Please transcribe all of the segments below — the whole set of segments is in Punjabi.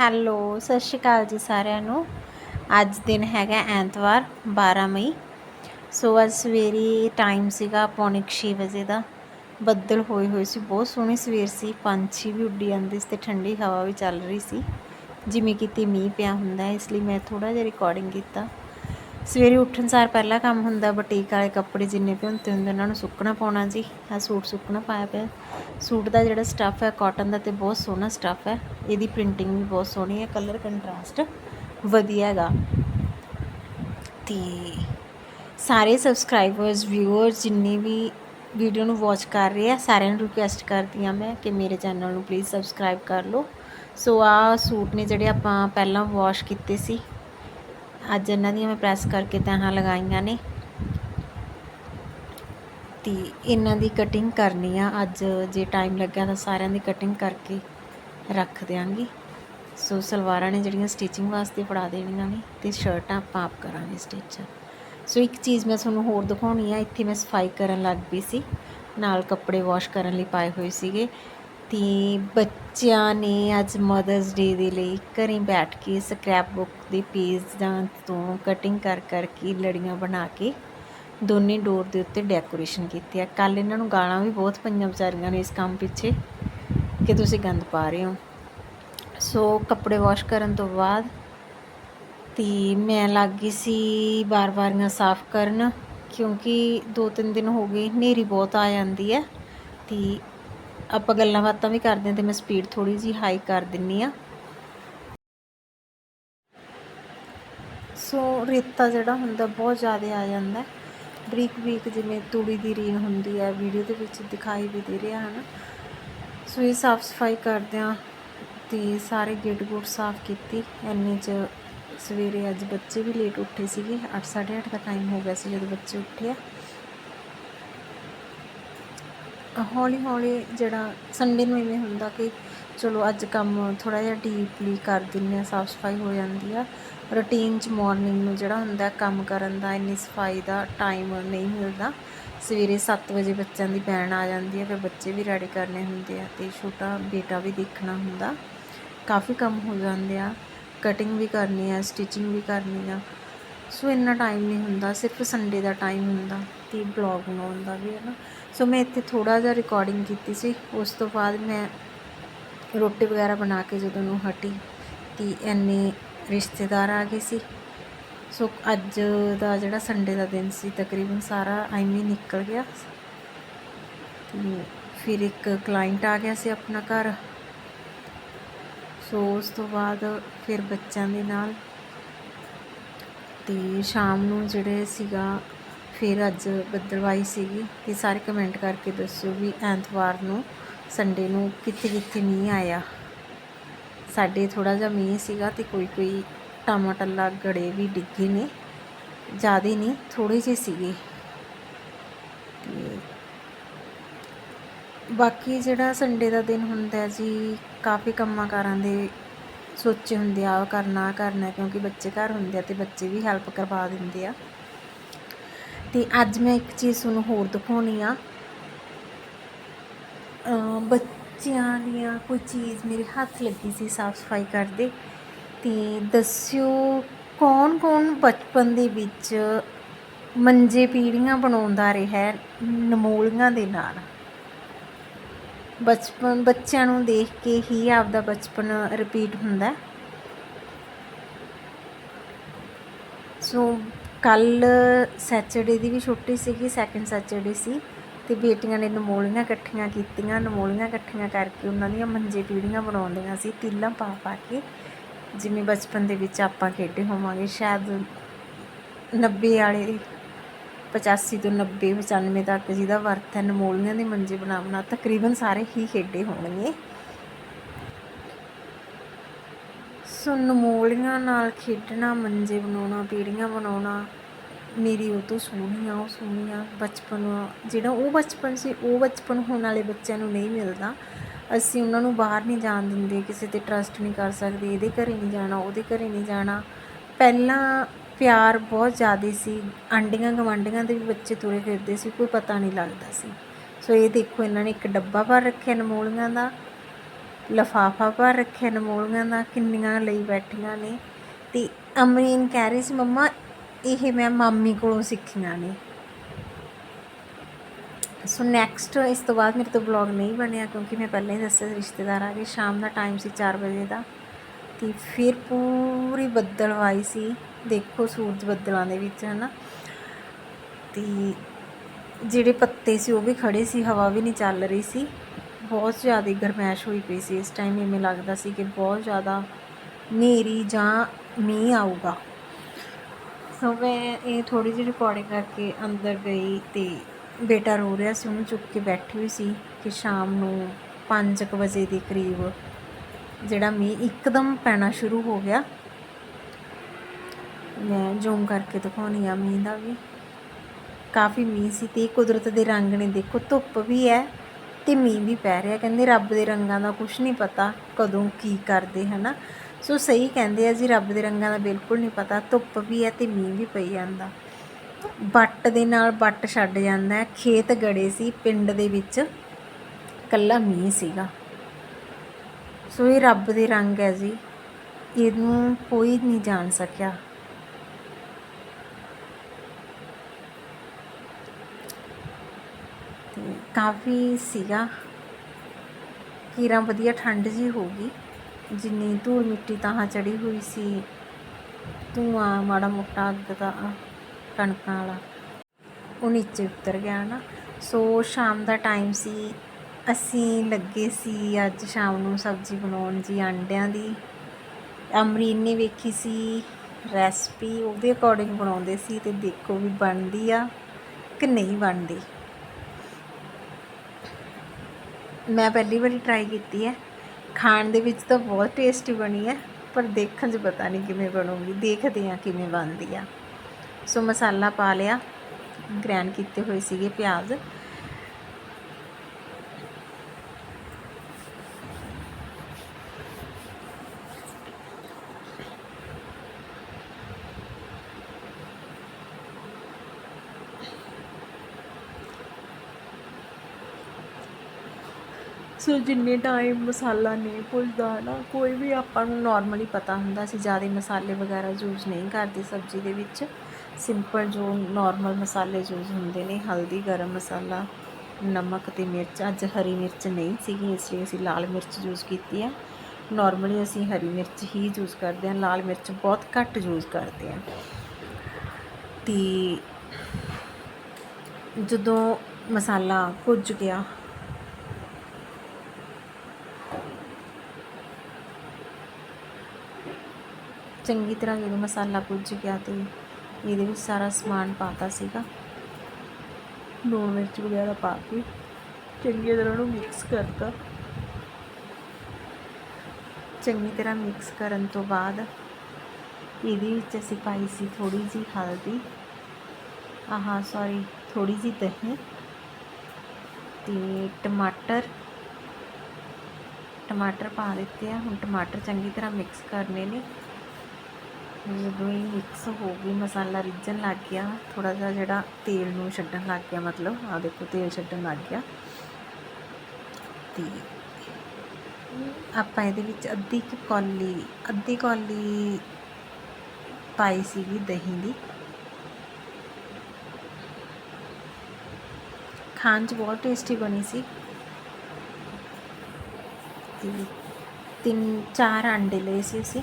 ਹੈਲੋ, ਸਤਿ ਸ਼੍ਰੀ ਅਕਾਲ ਜੀ ਸਾਰਿਆਂ ਨੂੰ। ਅੱਜ ਦਿਨ ਹੈਗਾ ਐਤਵਾਰ 12 ਮਈ। ਸੋ ਅੱਜ ਸਵੇਰੇ ਟਾਈਮ ਸੀਗਾ ਪੌਣੇ ਕੁ ਛੇ ਵਜੇ ਦਾ। ਬੱਦਲ ਹੋਏ ਹੋਏ ਸੀ, ਬਹੁਤ ਸੋਹਣੀ ਸਵੇਰ ਸੀ। ਪੰਛੀ ਵੀ ਉੱਡੀ ਜਾਂਦੇ ਸੀ ਤੇ ਠੰਡੀ ਹਵਾ ਵੀ ਚੱਲ ਰਹੀ ਸੀ। ਜਿਵੇਂ ਕਿਤੇ ਮੀਂਹ ਪਿਆ ਹੁੰਦਾ, ਇਸ ਲਈ ਮੈਂ ਥੋੜਾ ਜਿਹਾ ਰਿਕਾਰਡਿੰਗ ਕੀਤਾ। ਸਵੇਰੇ ਉੱਠਣ ਸਾਰ ਪਹਿਲਾ ਕੰਮ ਹੁੰਦਾ, ਬਟੀਕ ਵਾਲੇ ਕੱਪੜੇ ਜਿੰਨੇ ਵੀ ਹੁੰਦੇ ਹੁੰਦੇ ਉਹਨਾਂ ਨੂੰ ਸੁੱਕਣਾ ਪਾਉਣਾ ਜੀ। ਆ ਸੂਟ ਸੁੱਕਣਾ ਪਾਇਆ ਪਿਆ। ਸੂਟ ਦਾ ਜਿਹੜਾ ਸਟੱਫ ਹੈ ਕਾਟਨ ਦਾ ਤੇ ਬਹੁਤ ਸੋਹਣਾ ਸਟੱਫ ਹੈ। ਇਹਦੀ ਪ੍ਰਿੰਟਿੰਗ ਵੀ ਬਹੁਤ ਸੋਹਣੀ ਹੈ ਕਲਰ ਕੰਟਰਾਸਟ ਵਧੀਆ ਹੈਗਾ। ਤੇ ਸਾਰੇ ਸਬਸਕ੍ਰਾਈਬਰਸ ਵਿਊਅਰਸ ਜਿੰਨੇ ਵੀ ਵੀਡੀਓ ਨੂੰ ਵਾਚ ਕਰ ਰਹੇ ਆ, ਸਾਰਿਆਂ ਨੂੰ ਰਿਕੁਐਸਟ ਕਰਦੀ ਹਾਂ ਮੈਂ ਕਿ ਮੇਰੇ ਚੈਨਲ ਨੂੰ ਪਲੀਜ਼ ਸਬਸਕ੍ਰਾਈਬ ਕਰ ਲਓ। ਸੋ ਆ ਸੂਟ ਨੇ ਜਿਹੜੇ ਆਪਾਂ ਪਹਿਲਾਂ ਵਾਸ਼ ਕੀਤੇ ਸੀ ਅੱਜ ਇਹਨਾਂ ਦੀਆਂ ਮੈਂ ਪ੍ਰੈਸ ਕਰਕੇ ਤਹਾਂ ਲਗਾਈਆਂ ਨੇ। ਤੇ ਇਹਨਾਂ ਦੀ ਕਟਿੰਗ ਕਰਨੀ ਆ। ਅੱਜ ਜੇ ਟਾਈਮ ਲੱਗਿਆ ਤਾਂ ਸਾਰਿਆਂ ਦੀ ਕਟਿੰਗ ਕਰਕੇ ਰੱਖ ਦਿਆਂਗੀ। ਸੋ ਸਲਵਾਰਾਂ ਨੇ ਜਿਹੜੀਆਂ ਸਟਿਚਿੰਗ ਵਾਸਤੇ ਫੜਾ ਦੇਣੀਆਂ ਨੇ ਤੇ ਸ਼ਰਟਾਂ ਆਪਾਂ ਆਪ ਕਰਾਂਗੇ ਸਟਿਚ ਸੋ ਇੱਕ ਚੀਜ਼ ਮੈਂ ਤੁਹਾਨੂੰ ਹੋਰ ਦਿਖਾਉਣੀ ਆ। ਇੱਥੇ ਮੈਂ ਸਫ਼ਾਈ ਕਰਨ ਲੱਗ ਪਈ ਸੀ। ਨਾਲ ਕੱਪੜੇ ਵਾਸ਼ ਕਰਨ ਲਈ ਪਾਏ ਹੋਏ ਸੀਗੇ। ਅਤੇ ਬੱਚਿਆਂ ਨੇ ਅੱਜ ਮਦਰਸ ਡੇ ਦੇ ਲਈ ਘਰ ਬੈਠ ਕੇ ਸਕ੍ਰੈਪ ਬੁੱਕ ਦੇ ਪੇਜਾਂ ਤੋਂ ਕਟਿੰਗ ਕਰ ਕਰਕੇ ਲੜੀਆਂ ਬਣਾ ਕੇ ਦੋਨੇ ਡੋਰ ਦੇ ਉੱਤੇ ਡੈਕੋਰੇਸ਼ਨ ਕੀਤੀ ਆ। ਕੱਲ ਇਹਨਾਂ ਨੂੰ ਗਾਲਾਂ ਵੀ ਬਹੁਤ ਪਈਆਂ ਵਿਚਾਰੀਆਂ ਨੇ ਇਸ ਕੰਮ ਪਿੱਛੇ ਕਿ ਤੁਸੀਂ ਗੰਦ ਪਾ ਰਹੇ ਹੋ। ਸੋ ਕੱਪੜੇ ਵਾਸ਼ ਕਰਨ ਤੋਂ ਬਾਅਦ ਤੇ ਮੈਂ ਲੱਗ ਗਈ ਸੀ ਬਾਰ-ਬਾਰੀਆਂ ਸਾਫ਼ ਕਰਨ ਕਿਉਂਕਿ ਦੋ ਤਿੰਨ ਦਿਨ ਹੋ ਗਏ, ਹਨੇਰੀ ਬਹੁਤ ਆ ਜਾਂਦੀ ਹੈ ਤੇ ਆਪਾਂ ਗੱਲਾਂ ਬਾਤਾਂ ਵੀ ਕਰਦੇ ਹਾਂ ਤੇ ਮੈਂ ਸਪੀਡ ਥੋੜੀ ਜੀ ਹਾਈ ਕਰ ਦਿੰਨੀ ਆ ਸੋ ਰੇਤਾ ਜਿਹੜਾ ਹੁੰਦਾ ਬਹੁਤ ਜ਼ਿਆਦਾ ਆ ਜਾਂਦਾ ਬਰੀਕ ਬਰੀਕ ਜਿਵੇਂ ਤੂੜੀ ਦੀ ਰੀਨ ਹੁੰਦੀ ਹੈ ਵੀਡੀਓ ਦੇ ਵਿੱਚ ਦਿਖਾਈ ਵੀ ਦੇ ਰਿਹਾ ਹਨ। ਸੋ ਇਹ ਸਾਫ਼ ਸਫ਼ਾਈ ਕਰਦੇ ਆ ਤੇ ਸਾਰੇ ਗੇਟ ਗੂਟ ਸਾਫ਼ ਕੀਤੀ। ਐਨੇ ਚ ਸਵੇਰੇ ਅੱਜ ਬੱਚੇ ਵੀ ਲੇਟ ਉੱਠੇ ਸੀਗੇ 8:30 ਦਾ ਟਾਈਮ ਹੋ ਗਿਆ ਸੀ ਜਦੋਂ ਬੱਚੇ ਉੱਠੇ ਆ। ਹੌਲੀ ਹੌਲੀ ਜਿਹੜਾ ਸੰਡੇ ਨੂੰ ਇਵੇਂ ਹੁੰਦਾ ਕਿ ਚਲੋ ਅੱਜ ਕੰਮ ਥੋੜਾ ਜਿਹਾ ਡੀਪਲੀ ਕਰ ਦਿੰਨੇ ਆ ਸਾਫ਼ ਸਫ਼ਾਈ ਹੋ ਜਾਂਦੀ ਆ। ਰੂਟੀਨ ਚ ਮਾਰਨਿੰਗ ਨੂੰ ਜਿਹੜਾ ਹੁੰਦਾ ਕੰਮ ਕਰਨ ਦਾ ਇੰਨੀ ਸਫ਼ਾਈ ਦਾ ਟਾਈਮ ਨਹੀਂ ਮਿਲਦਾ। ਸਵੇਰੇ 7 ਵਜੇ ਬੱਚਿਆਂ ਦੀ ਬੈਣ ਆ ਜਾਂਦੀ ਹੈ ਫਿਰ ਬੱਚੇ ਵੀ ਰੈਡੀ ਕਰਨੇ ਹੁੰਦੇ ਆ ਤੇ ਛੋਟਾ ਬੇਟਾ ਵੀ ਦੇਖਣਾ ਹੁੰਦਾ। ਕਾਫੀ ਕੰਮ ਹੋ ਜਾਂਦੇ ਆ ਕਟਿੰਗ ਵੀ ਕਰਨੀ ਆ ਸਟਿਚਿੰਗ ਵੀ ਕਰਨੀ ਆ। ਸੋ ਇੰਨਾ ਟਾਈਮ ਨਹੀਂ ਹੁੰਦਾ, ਸਿਰਫ ਸੰਡੇ ਦਾ ਟਾਈਮ ਹੁੰਦਾ। ਤੇ ਬਲੌਗ ਬਣਾਉਣ ਦਾ ਵੀ ਹੈ ਨਾ। ਸੋ ਮੈਂ ਇੱਥੇ ਥੋੜਾ ਜਿਹਾ ਰਿਕਾਰਡਿੰਗ ਕੀਤੀ ਸੀ। ਉਸ ਤੋਂ ਬਾਅਦ ਮੈਂ ਰੋਟੀ ਵਗੈਰਾ ਬਣਾ ਕੇ ਜਦੋਂ ਨੂੰ ਹਟੀ ਤੇ ਐਨੇ ਰਿਸ਼ਤੇਦਾਰ ਆ ਗਏ ਸੀ। ਸੋ ਅੱਜ ਦਾ ਜਿਹੜਾ ਸੰਡੇ ਦਾ ਦਿਨ ਸੀ, ਤਕਰੀਬਨ ਸਾਰਾ ਐਵੇਂ ਨਿਕਲ ਗਿਆ। ਤੇ ਫਿਰ ਇੱਕ ਕਲਾਇੰਟ ਆ ਗਿਆ ਸੀ ਆਪਣਾ ਘਰ। ਸੋ ਉਸ ਤੋਂ ਬਾਅਦ ਫਿਰ ਬੱਚਿਆਂ ਦੇ ਨਾਲ। ਤੇ ਸ਼ਾਮ ਨੂੰ ਜਿਹੜੇ ਸੀਗਾ ਫਿਰ ਅੱਜ ਬੱਦਲਵਾਈ ਸੀਗੀ ਤੇ ਸਾਰੇ ਕਮੈਂਟ ਕਰਕੇ ਦੱਸੋ ਵੀ ਐਤਵਾਰ ਨੂੰ ਸੰਡੇ ਨੂੰ ਕਿੱਥੇ ਕਿੱਥੇ ਮੀਂਹ ਆਇਆ। ਸਾਡੇ ਥੋੜਾ ਜਿਹਾ ਮੀਂਹ ਸੀਗਾ ਤੇ ਕੋਈ ਕੋਈ ਟਮਾਟਰ ਗੜੇ ਵੀ ਡਿੱਗੇ ਨੇ, ਜ਼ਿਆਦੇ ਨਹੀਂ ਥੋੜੇ ਜਿਹੇ ਸੀਗੇ। ਤੇ ਬਾਕੀ ਜਿਹੜਾ ਸੰਡੇ ਦਾ ਦਿਨ ਹੁੰਦਾ ਜੀ, ਕਾਫੀ ਕੰਮਾਂ ਕਾਰਾਂ ਦੇ ਸੋਚੇ ਹੁੰਦੇ ਆ ਉਹ ਕਰਨਾ ਕਰਨਾ, ਕਿਉਂਕਿ ਬੱਚੇ ਘਰ ਹੁੰਦੇ ਆ ਤੇ ਬੱਚੇ ਵੀ ਹੈਲਪ ਕਰਵਾ ਦਿੰਦੇ ਆ। ਤੇ ਅੱਜ ਮੈਂ ਇੱਕ ਚੀਜ਼ ਤੁਹਾਨੂੰ ਹੋਰ ਦਿਖਾਉਣੀ ਆ। ਬੱਚਿਆਂ ਦੀਆਂ ਕੋਈ ਚੀਜ਼ ਮੇਰੇ ਹੱਥ ਲੱਗੀ ਸੀ ਸਾਫ਼ ਸਫ਼ਾਈ ਕਰਦੇ। ਤੇ ਦੱਸਿਓ ਕੌਣ ਕੌਣ ਬਚਪਨ ਦੇ ਵਿੱਚ ਮੰਜੇ ਪੀੜੀਆਂ ਬਣਾਉਂਦਾ ਰਿਹਾ ਨਮੋਲੀਆਂ ਦੇ ਨਾਲ? ਬਚਪਨ ਬੱਚਿਆਂ ਨੂੰ ਦੇਖ ਕੇ ਹੀ ਆਪਦਾ ਬਚਪਨ ਰਿਪੀਟ ਹੁੰਦਾ। ਸੋ ਕੱਲ ਸੈਚਰਡੇ ਦੀ ਵੀ ਛੁੱਟੀ ਸੀਗੀ ਸੈਕਿੰਡ ਸੈਚਰਡੇ ਸੀ ਤੇ ਬੇਟੀਆਂ ਨੇ ਨਮੋਲੀਆਂ ਇਕੱਠੀਆਂ ਕੀਤੀਆਂ, ਨਮੋਲੀਆਂ ਇਕੱਠੀਆਂ ਕਰਕੇ ਉਹਨਾਂ ਦੀਆਂ ਮੰਜੇ ਪੀੜੀਆਂ ਬਣਾਉਂਦੀਆਂ ਸੀ, ਤੀਲਾਂ ਪਾ ਪਾ ਕੇ, ਜਿਵੇਂ ਬਚਪਨ ਦੇ ਵਿੱਚ ਆਪਾਂ ਖੇਡੇ ਹੋਵਾਂਗੇ, ਸ਼ਾਇਦ 90 ਵਾਲੇ 85 ਤੋਂ 90 95 ਤੱਕ ਜਿਹਦਾ ਵਰਤ ਹੈ, ਨਮੋਲੀਆਂ ਦੇ ਮੰਜੇ ਬਣਾ ਬਣਾ ਤਕਰੀਬਨ ਸਾਰੇ ਹੀ ਖੇਡੇ ਹੋਣਗੇ। ਸੋ ਨਮੋਲੀਆਂ ਨਾਲ ਖੇਡਣਾ, ਮੰਜੇ ਬਣਾਉਣਾ, ਪੀੜੀਆਂ ਬਣਾਉਣਾ, ਮੇਰੀ ਉਹ ਤੋਂ ਸੋਹਣੀ ਆ ਉਹ ਸੋਹਣੀ ਆ ਬਚਪਨ ਜਿਹੜਾ ਉਹ ਬਚਪਨ ਸੀ, ਉਹ ਬਚਪਨ ਹੋਣ ਵਾਲੇ ਬੱਚਿਆਂ ਨੂੰ ਨਹੀਂ ਮਿਲਦਾ। ਅਸੀਂ ਉਹਨਾਂ ਨੂੰ ਬਾਹਰ ਨਹੀਂ ਜਾਣ ਦਿੰਦੇ, ਕਿਸੇ ਤੇ ਟਰਸਟ ਨਹੀਂ ਕਰ ਸਕਦੇ, ਇਹਦੇ ਘਰੇ ਨਹੀਂ ਜਾਣਾ, ਉਹਦੇ ਘਰੇ ਨਹੀਂ ਜਾਣਾ। ਪਹਿਲਾਂ ਪਿਆਰ ਬਹੁਤ ਜ਼ਿਆਦਾ ਸੀ। ਆਂਡੀਆਂ ਗਵਾਂਡੀਆਂ ਦੇ ਵੀ ਬੱਚੇ ਤੁਰੇ ਫਿਰਦੇ ਸੀ, ਕੋਈ ਪਤਾ ਨਹੀਂ ਲੱਗਦਾ ਸੀ। ਸੋ ਇਹ ਦੇਖੋ, ਇਹਨਾਂ ਨੇ ਇੱਕ ਡੱਬਾ ਭਰ ਰੱਖਿਆ ਨਮੋਲੀਆਂ ਦਾ। ਲਫਾਫਾ ਭਰ ਰੱਖਿਆ ਨੇ ਨਮੋਲੀਆਂ ਦਾ, ਕਿੰਨੀਆਂ ਲਈ ਬੈਠੀਆਂ ਨੇ। ਤੇ ਅਮਰੀਨ ਕਹਿ ਰਹੀ ਸੀ, ਮੰਮਾ, ਇਹ ਮੈਂ ਮਾਮੀ ਕੋਲੋਂ ਸਿੱਖੀਆਂ ਨੇ। ਸੋ ਨੈਕਸਟ ਇਸ ਤੋਂ ਬਾਅਦ ਮੇਰੇ ਤੋਂ ਵਲੌਗ ਨਹੀਂ ਬਣਿਆ, ਕਿਉਂਕਿ ਮੈਂ ਪਹਿਲਾਂ ਹੀ ਦੱਸਿਆ ਸੀ ਰਿਸ਼ਤੇਦਾਰ ਆ ਗਏ ਸ਼ਾਮ ਦਾ ਟਾਈਮ ਸੀ 4 ਵਜੇ ਦਾ। ਤੇ ਫਿਰ ਪੂਰੀ ਬੱਦਲਵਾਈ ਸੀ। ਦੇਖੋ ਸੂਰਜ ਬੱਦਲਾਂ ਦੇ ਵਿੱਚ, ਹਨਾ। ਤੇ ਜਿਹੜੇ ਪੱਤੇ ਸੀ, ਉਹ ਵੀ ਖੜੇ ਸੀ, ਹਵਾ ਵੀ ਨਹੀਂ ਚੱਲ ਰਹੀ ਸੀ। ਬਹੁਤ ਜ਼ਿਆਦਾ ਗਰਮੈਸ਼ ਹੋਈ ਪਈ ਸੀ। ਇਸ ਟਾਈਮ ਇਵੇਂ ਲੱਗਦਾ ਸੀ ਕਿ ਬਹੁਤ ਜ਼ਿਆਦਾ ਹਨੇਰੀ ਜਾਂ ਮੀਂਹ ਆਊਗਾ। ਸੋ ਮੈਂ ਇਹ ਥੋੜੀ ਜਿਹੀ ਰਿਕਾਰਡਿੰਗ ਕਰਕੇ ਅੰਦਰ ਗਈ ਤੇ ਬੇਟਾ ਰੋ ਰਿਹਾ ਸੀ। ਉਹਨੂੰ ਚੁੱਕ ਕੇ ਬੈਠੀ ਹੋਈ ਸੀ ਕਿ ਸ਼ਾਮ ਨੂੰ 5:00 ਵਜੇ ਦੇ ਕਰੀਬ ਜਿਹੜਾ ਮੀਂਹ ਇੱਕਦਮ ਪੈਣਾ ਸ਼ੁਰੂ ਹੋ ਗਿਆ। ਮੈਂ ਜ਼ੂਮ ਕਰਕੇ ਦਿਖਾਉਣੀ ਆ ਮੀਂਹ ਦਾ ਵੀ। ਕਾਫੀ ਮੀਂਹ ਸੀ ਤੇ ਕੁਦਰਤ ਦੇ ਰੰਗ ਨੇ। ਦੇਖੋ ਧੁੱਪ ਵੀ ਹੈ। ਤੇ ਮੀਂਹ ਵੀ ਪੈ ਰਿਹਾ, ਕਹਿੰਦੇ ਰੱਬ ਦੇ ਰੰਗਾਂ ਦਾ ਕੁਝ ਨਹੀਂ ਪਤਾ ਕਦੋਂ ਕੀ ਕਰਦੇ, ਹਨਾ? ਸੋ ਸਹੀ ਕਹਿੰਦੇ ਆ ਜੀ, ਰੱਬ ਦੇ ਰੰਗਾਂ ਦਾ ਬਿਲਕੁਲ ਨਹੀਂ ਪਤਾ, ਧੁੱਪ ਵੀ ਹੈ ਤੇ ਮੀਂਹ ਵੀ ਪਈ ਜਾਂਦਾ। ਬੱਟ ਦੇ ਨਾਲ ਬੱਟ ਛੱਡ ਜਾਂਦਾ ਖੇਤ ਗੜੇ ਸੀ, ਪਿੰਡ ਦੇ ਵਿੱਚ ਕੱਲਾ ਮੀਂਹ ਸੀਗਾ। ਸੋ ਇਹ ਰੱਬ ਦੇ ਰੰਗ ਹੈ ਜੀ, ਇਹਨੂੰ ਕੋਈ ਨਹੀਂ ਜਾਣ ਸਕਿਆ ਤੇ ਕਾਫੀ ਸੀਗਾ। ਕੀਰਾਂ ਵਧੀਆ ਠੰਡ ਜੀ ਹੋ ਗਈ। ਜਿੰਨੀ ਧੂੜ ਮਿੱਟੀ ਤਾਂ ਚੜੀ ਹੋਈ ਸੀ। ਧੂਆਂ ਮਾੜਾ ਮੋਟਾ ਅੱਗ ਦਾ ਕਣਕਾਂ ਵਾਲਾ। ਉਹ ਨੀਚੇ ਉਤਰ ਗਿਆ ਨਾ। ਸੋ ਸ਼ਾਮ ਦਾ ਟਾਈਮ ਸੀ। ਅਸੀਂ ਲੱਗੇ ਸੀ ਅੱਜ ਸ਼ਾਮ ਨੂੰ ਸਬਜ਼ੀ ਬਣਾਉਣ ਜੀ ਆਂਡਿਆਂ ਦੀ। ਅਮਰੀਨ ਨੇ ਵੇਖੀ ਸੀ ਰੈਸਪੀ। ਉਹਦੇ ਅਕੋਰਡਿੰਗ ਬਣਾਉਂਦੇ ਸੀ ਤੇ ਦੇਖੋ ਵੀ ਬਣਦੀ ਆ ਕਿ ਨਹੀਂ ਬਣਦੀ। ਮੈਂ ਪਹਿਲੀ ਵਾਰੀ ਟਰਾਈ ਕੀਤੀ ਹੈ। ਖਾਣ ਦੇ ਵਿੱਚ ਤਾਂ ਬਹੁਤ ਟੇਸਟੀ ਬਣੀ ਹੈ, ਪਰ ਦੇਖਣ 'ਚ ਪਤਾ ਨਹੀਂ ਕਿਵੇਂ ਬਣੂਗੀ। ਦੇਖਦੇ ਹਾਂ ਕਿਵੇਂ ਬਣਦੀ ਆ। ਸੋ ਮਸਾਲਾ ਪਾ ਲਿਆ ਗ੍ਰੈਂਡ ਕੀਤੇ ਹੋਏ ਸੀਗੇ ਪਿਆਜ਼। ਸੋ ਜਿੰਨੇ ਟਾਈਮ ਮਸਾਲਾ ਨਹੀਂ ਭੁੱਜਦਾ ਨਾ, ਕੋਈ ਵੀ ਆਪਾਂ ਨੂੰ ਨਾਰਮਲੀ ਪਤਾ ਹੁੰਦਾ ਸੀ ਜ਼ਿਆਦਾ ਮਸਾਲੇ ਵਗੈਰਾ ਯੂਜ਼ ਨਹੀਂ ਕਰਦੇ ਸਬਜ਼ੀ ਦੇ ਵਿੱਚ। ਸਿੰਪਲ ਜੋ ਨਾਰਮਲ ਮਸਾਲੇ ਯੂਜ਼ ਹੁੰਦੇ ਨੇ, ਹਲਦੀ, ਗਰਮ ਮਸਾਲਾ, ਨਮਕ ਤੇ ਮਿਰਚ। ਅੱਜ ਹਰੀ ਮਿਰਚ ਨਹੀਂ ਸੀਗੀ, ਇਸ ਲਈ ਅਸੀਂ ਲਾਲ ਮਿਰਚ ਯੂਜ਼ ਕੀਤੀ ਹੈ ਨਾਰਮਲੀ ਅਸੀਂ ਹਰੀ ਮਿਰਚ ਹੀ ਯੂਜ਼ ਕਰਦੇ ਹਾਂ ਲਾਲ ਮਿਰਚ ਬਹੁਤ ਘੱਟ ਯੂਜ਼ ਕਰਦੇ ਹਾਂ ਤੇ ਜਦੋਂ ਮਸਾਲਾ ਭੁੱਜ ਗਿਆ ਚੰਗੀ ਤਰ੍ਹਾਂ ਜਦੋਂ ਮਸਾਲਾ ਭੁੱਜ ਗਿਆ ਤੇ ਇਹਦੇ ਵਿੱਚ ਸਾਰਾ ਸਮਾਨ ਪਾਤਾ ਸੀਗਾ। ਲੂਣ ਮਿਰਚ ਵਗੈਰਾ ਪਾ ਕੇ ਚੰਗੀ ਤਰ੍ਹਾਂ ਉਹਨੂੰ ਮਿਕਸ ਕਰਤਾ। ਚੰਗੀ ਤਰ੍ਹਾਂ ਮਿਕਸ ਕਰਨ ਤੋਂ ਬਾਅਦ ਇਹਦੇ ਵਿੱਚ ਅਸੀਂ ਪਾਈ ਸੀ ਥੋੜੀ ਜੀ ਹਲਦੀ। ਆਹਾ ਸੌਰੀ ਥੋੜੀ ਜੀ ਦਹੀਂ ਤੇ ਟਮਾਟਰ। ਟਮਾਟਰ ਪਾ ਦਿੱਤੇ ਆ। ਹੁਣ ਟਮਾਟਰ ਚੰਗੀ ਤਰ੍ਹਾਂ ਮਿਕਸ ਕਰਨੇ ਨੇ। ਜਦੋਂ ਇਹ ਮਿਕਸ ਹੋ ਗਈ, ਮਸਾਲਾ ਰਿੱਝਣ ਲੱਗ ਗਿਆ ਥੋੜਾ ਜਿਹਾ ਜਿਹੜਾ ਤੇਲ ਨੂੰ ਛੱਡਣ ਲੱਗ ਗਿਆ ਮਤਲਬ ਆ ਦੇਖੋ ਤੇਲ ਛੱਡਣ ਲੱਗ ਗਿਆ। ਤੇ ਆਪਾਂ ਇਹਦੇ ਵਿੱਚ ਅੱਧੀ ਕੁ ਕੌਲੀ, ਅੱਧੀ ਕੌਲੀ ਪਾਈ ਸੀਗੀ ਦਹੀਂ ਦੀ। ਖਾਣ 'ਚ ਬਹੁਤ ਟੇਸਟੀ ਬਣੀ ਸੀ। ਤਿੰਨ ਚਾਰ ਅੰਡੇ ਲਏ ਸੀ ਅਸੀਂ।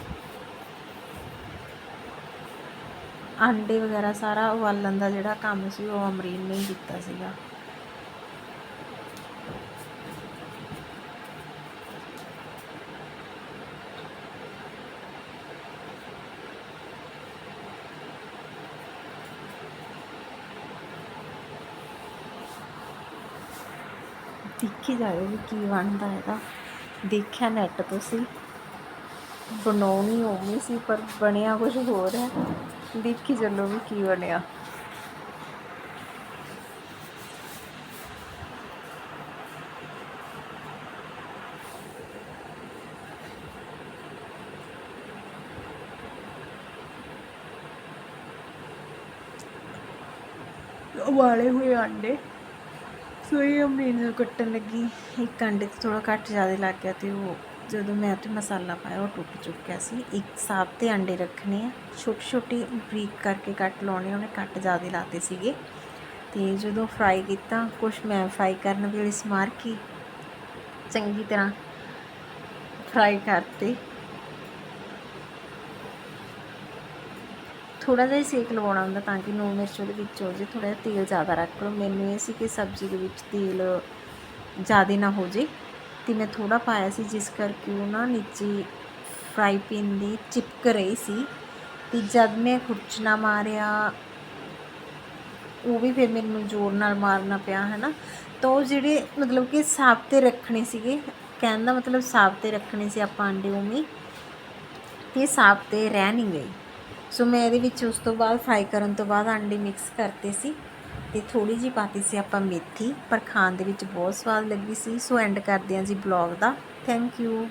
ਆਂਡੇ ਵਗੈਰਾ ਸਾਰਾ ਉਬਾਲਣ ਦਾ ਜਿਹੜਾ ਕੰਮ ਸੀ, ਉਹ ਅਮਰੀਨ ਨੇ ਹੀ ਕੀਤਾ ਸੀਗਾ। ਦੇਖੀ ਜਾਵੇ ਵੀ ਕੀ ਬਣਦਾ ਇਹਦਾ। ਦੇਖਿਆ ਨੈਟ ਤੋਂ ਸੀ। ਬਣਾਉਣੀ ਹੋਣੀ ਸੀ, ਪਰ ਬਣਿਆ ਕੁਝ ਹੋਰ ਹੈ। ਦੇਖੀ ਚੱਲੋ ਵੀ ਕੀ ਬਣਿਆ। ਉਬਾਲੇ ਹੋਏ ਆਂਡੇ। ਸੋਈ ਇਹ ਅਮਰੀਨ ਨੂੰ ਕੱਟਣ ਲੱਗੀ। ਇੱਕ ਅੰਡੇ ਤੇ ਥੋੜਾ ਘੱਟ ਜ਼ਿਆਦਾ ਲੱਗ ਗਿਆ ਤੇ ਉਹ ਜਦੋਂ ਮੈਂ ਉੱਥੇ ਮਸਾਲਾ ਪਾਇਆ, ਉਹ ਟੁੱਟ ਚੁੱਕਿਆ ਸੀ। ਇੱਕ ਸਾਬ ਤੇ ਅੰਡੇ ਰੱਖਣੇ ਆ। ਛੋਟੀ ਛੋਟੀ ਬਰੀਕ ਕਰਕੇ ਕੱਟ ਲਾਉਣੇ ਉਹਨੇ ਕੱਟ ਜ਼ਿਆਦਾ ਲਾਤੇ ਸੀਗੇ। ਤੇ ਜਦੋਂ ਫਰਾਈ ਕੀਤਾ, ਕੁਛ ਮੈਂ ਫਰਾਈ ਕਰਨ ਵੇਲੇ ਸਮਾਰ ਕੇ ਚੰਗੀ ਤਰ੍ਹਾਂ ਫਰਾਈ ਕਰਤੇ। ਥੋੜਾ ਜਿਹਾ ਸੇਕ ਲਵਾਉਣਾ ਹੁੰਦਾ ਤਾਂ ਕਿ ਨੂਨ ਮਿਰਚ ਉਹਦੇ ਵਿੱਚ ਹੋ ਜੇ ਥੋੜਾ ਜਿਹਾ ਤੇਲ ਜ਼ਿਆਦਾ ਰੱਖ ਲਓ। ਮੈਨੂੰ ਇਹ ਸੀ ਕਿ ਸਬਜ਼ੀ ਦੇ ਵਿੱਚ ਤੇਲ ਜ਼ਿਆਦਾ ਨਾ ਹੋ ਜੇ। ਅਤੇ ਮੈਂ ਥੋੜ੍ਹਾ ਪਾਇਆ ਸੀ, ਜਿਸ ਕਰਕੇ ਉਹ ਨਾ ਨੀਚੇ ਫਰਾਈ ਪੈਨ ਦੀ ਚਿਪਕ ਰਹੀ ਸੀ। ਤੇ ਜਦ ਮੈਂ ਖੁਰਚਣਾ ਮਾਰਿਆ, ਉਹ ਵੀ ਫਿਰ ਮੈਨੂੰ ਜ਼ੋਰ ਨਾਲ ਮਾਰਨਾ ਪਿਆ ਹੈ ਨਾ ਤਾਂ ਉਹ ਜਿਹੜੇ ਮਤਲਬ ਕਿ ਸਾਫ਼ ਤੇ ਰੱਖਣੇ ਸੀਗੇ, ਕਹਿਣ ਦਾ ਮਤਲਬ ਸਾਫ਼ ਤੇ ਰੱਖਣੇ ਸੀ ਆਪਾਂ ਅੰਡੇ ਉਵੇਂ, ਤੇ ਸਾਫ਼ ਤੇ ਰਹਿ ਨਹੀਂ ਗਏ। ਸੋ ਮੈਂ ਇਹਦੇ ਵਿੱਚ ਉਸ ਤੋਂ ਬਾਅਦ ਫਰਾਈ ਕਰਨ ਤੋਂ ਬਾਅਦ ਅੰਡੇ ਮਿਕਸ ਕਰਤੇ ਸੀ। ਤੇ ਥੋੜੀ ਜਿਹੀ ਪਾਤੀ ਸੀ ਆਪਾਂ ਮੇਥੀ, ਪਰ ਖਾਣ ਦੇ ਵਿੱਚ ਬਹੁਤ ਸਵਾਦ ਲੱਗੀ ਸੀ। ਸੋ ਐਂਡ ਕਰਦੇ ਹਾਂ ਜੀ ਬਲੌਗ ਦਾ। Thank you